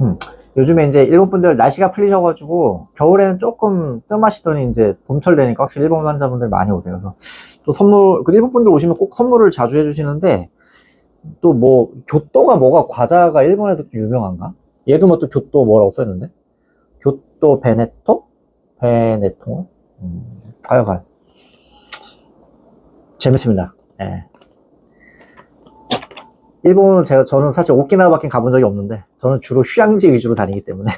음. 요즘에 이제 일본 분들 날씨가 풀리셔가지고 겨울에는 조금 뜸하시더니 이제 봄철 되니까 확실히 일본 환자분들 많이 오세요. 그래서 또 선물, 그 일본 분들 오시면 꼭 선물을 자주 해주시는데 또 뭐 교토가 뭐가 과자가 일본에서 좀 유명한가? 얘도 뭐 또 교토 뭐라고 써있는데? 교토 베네토? 베네토? 음, 하여간 재밌습니다. 예. 일본은 제가 저는 사실 오키나와밖에 가본 적이 없는데 저는 주로 휴양지 위주로 다니기 때문에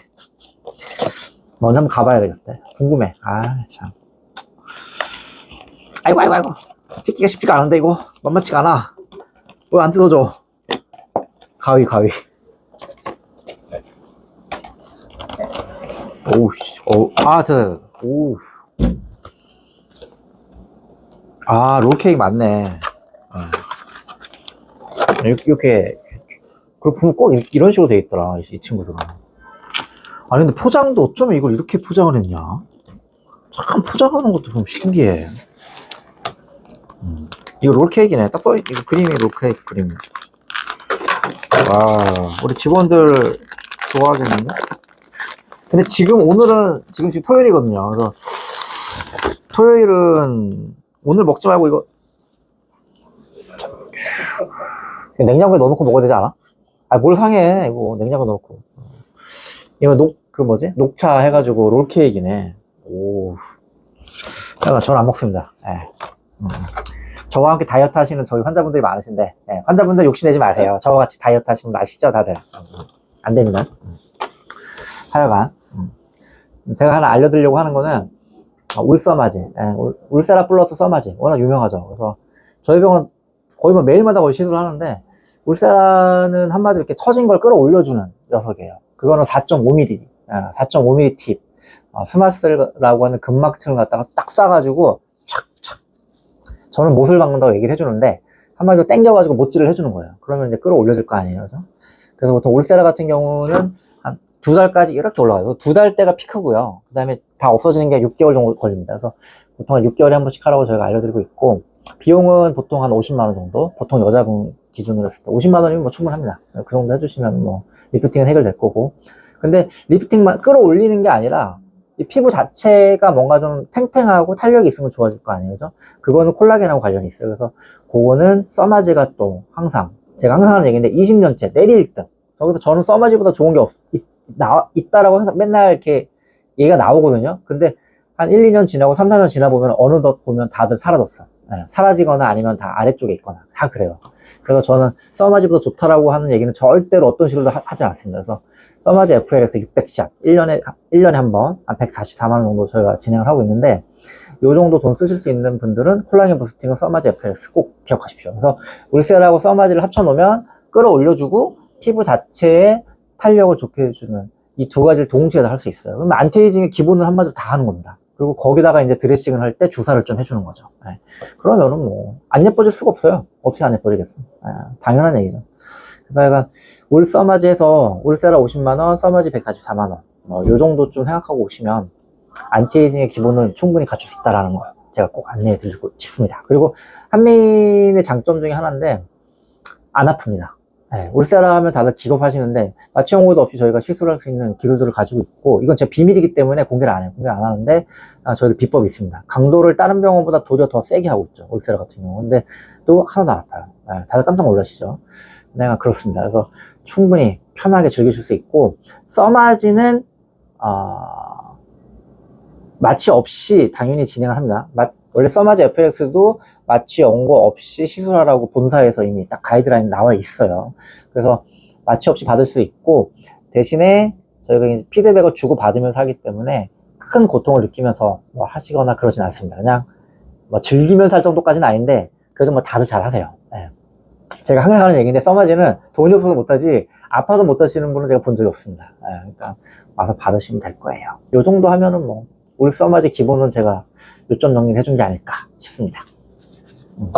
먼저 한번 가봐야 되겠다. 궁금해. 아 참. 아이고 아이고 아이고 찍기가 쉽지가 않은데 이거 만만치가 않아. 왜 안 뜯어져? 가위 가위. 오우 씨. 오. 아 됐다. 됐다. 오우. 아 롤케이크 맞네. 어. 이렇게, 이렇게 그 보면 꼭 이- 이런 식으로 돼 있더라 이, 이 친구들은. 아니 근데 포장도 어쩌면 이걸 이렇게 포장을 했냐? 참 포장하는 것도 좀 신기해. 음. 이거 롤케이크네. 딱 써, 이거 그림이 롤케이크 그림. 와 우리 직원들 좋아하겠는데? 근데 지금 오늘은 지금 지금 토요일이거든요. 그래서 토요일은 오늘 먹지 말고 이거 냉장고에 넣어놓고 먹어야 되지 않아? 아, 뭘 상해, 이거. 냉장고에 넣어놓고. 이거 녹, 그 뭐지? 녹차 해가지고 롤케이크네. 오. 제가 저는 안 먹습니다. 예. 음. 저와 함께 다이어트 하시는 저희 환자분들이 많으신데, 예, 환자분들 욕심내지 마세요. 저와 같이 다이어트 하시는 분 아시죠, 다들? 음, 안 됩니다. 음. 하여간. 음. 제가 하나 알려드리려고 하는 거는, 아, 울서마지. 예, 울, 울세라 플러스 써마지. 워낙 유명하죠. 그래서 저희 병원 거의 뭐 매일마다 거의 시도를 하는데 울세라는 한마디로 이렇게 터진 걸 끌어올려주는 녀석이에요. 그거는 4.5mm, 4.5mm 팁, 어, 스마스라고 하는 근막층을 갖다가 딱 쏴가지고 착착. 저는 못을 박는다고 얘기를 해주는데 한마디로 당겨가지고 못질을 해주는 거예요. 그러면 이제 끌어올려줄 거 아니에요, 그죠? 그래서 보통 울세라 같은 경우는 한 두 달까지 이렇게 올라가요. 두 달 때가 피크고요. 그 다음에 다 없어지는 게 6개월 정도 걸립니다. 그래서 보통 한 6개월에 한 번씩 하라고 저희가 알려드리고 있고 비용은 보통 한 50만 원 정도. 보통 여자분 기준으로 했을 때 50만 원이면 뭐 충분합니다. 그 정도 해주시면 뭐 리프팅은 해결될 거고. 근데 리프팅만 끌어올리는 게 아니라 이 피부 자체가 뭔가 좀 탱탱하고 탄력이 있으면 좋아질 거 아니에요, 그죠? 그거는 콜라겐하고 관련이 있어요. 그래서 그거는 써마지가 또 항상 제가 항상 하는 얘기인데 20년째 내리 1등. 저기서 저는 써마지보다 좋은 게 없, 있, 나, 있다라고 항상 맨날 이렇게 얘기가 나오거든요. 근데 한 1, 2년 지나고 3, 4년 지나 보면 어느덧 보면 다들 사라졌어. 예, 사라지거나 아니면 다 아래쪽에 있거나 다 그래요. 그래서 저는 써마지보다 좋다라고 하는 얘기는 절대로 어떤 식으로도 하, 지 않습니다. 그래서 써마지 FLX 600샷 1년에 1년에 한 번 한 144만 원 정도 저희가 진행을 하고 있는데 요 정도 돈 쓰실 수 있는 분들은 콜라겐 부스팅은 써마지 FLX 꼭 기억하십시오. 그래서 울셀하고 써마지를 합쳐 놓으면 끌어올려주고 피부 자체에 탄력을 좋게 해주는 이 두 가지를 동시에 다 할 수 있어요. 그러면 안티에이징의 기본을 한마디로 다 하는 겁니다. 그리고 거기다가 이제 드레싱을 할 때 주사를 좀 해주는 거죠. 예. 그러면은 뭐, 안 예뻐질 수가 없어요. 어떻게 안 예뻐지겠어. 예, 당연한 얘기죠. 그래서 약간, 올 써마지에서, 올세라 50만원, 써마지 144만원. 뭐, 요 정도쯤 생각하고 오시면, 안티에이징의 기본은 충분히 갖출 수 있다라는 거, 제가 꼭 안내해 드리고 싶습니다. 그리고, 한민의 장점 중에 하나인데, 안 아픕니다. 네, 울세라 하면 다들 기겁하시는데 마취 연고도 없이 저희가 시술을 할수 있는 기술들을 가지고 있고 이건 제 비밀이기 때문에 공개를 안 해요. 공개 안 하는데 아, 저희도 비법이 있습니다. 강도를 다른 병원보다 도리어 더 세게 하고 있죠. 울세라 같은 경우. 근데 또 하나도 안 아파요. 네, 다들 깜짝 놀라시죠. 내가 그렇습니다. 그래서 충분히 편하게 즐기실 수 있고 써마지는 어, 마취 없이 당연히 진행을 합니다. 마- 원래 써마지 FLX도 마취 연고 없이 시술하라고 본사에서 이미 딱 가이드라인 나와 있어요. 그래서 마취 없이 받을 수 있고 대신에 저희가 피드백을 주고 받으면서 하기 때문에 큰 고통을 느끼면서 뭐 하시거나 그러진 않습니다. 그냥 뭐 즐기면서 할 정도까지는 아닌데 그래도 뭐 다들 잘 하세요. 예. 제가 항상 하는 얘기인데 써마지는 돈이 없어서 못하지 아파서 못 하시는 분은 제가 본 적이 없습니다. 예, 그러니까 와서 받으시면 될 거예요. 요 정도 하면은 뭐 우리 써마지 기본은 제가 요점 정리를 해준 게 아닐까 싶습니다. 음.